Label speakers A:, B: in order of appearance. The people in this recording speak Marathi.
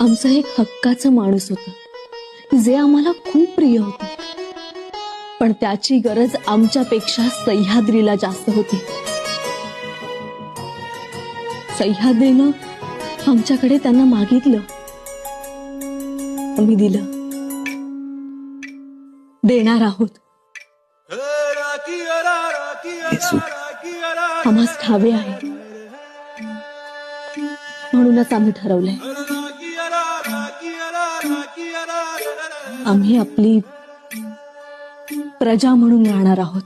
A: आमचं एक हक्काचा माणूस होत जे आम्हाला खूप प्रिय होत. पण त्याची गरज आमच्यापेक्षा सह्याद्रीला जास्त होती. सह्याद्रीनं आमच्याकडे त्यांना मागितलं. आम्ही दिलं. देणार आहोत.
B: हे खावे
A: आम्हास ठावे आहे. म्हणूनच आम्ही ठरवलंय. आम्ही आपली प्रजा म्हणून राहणार आहोत.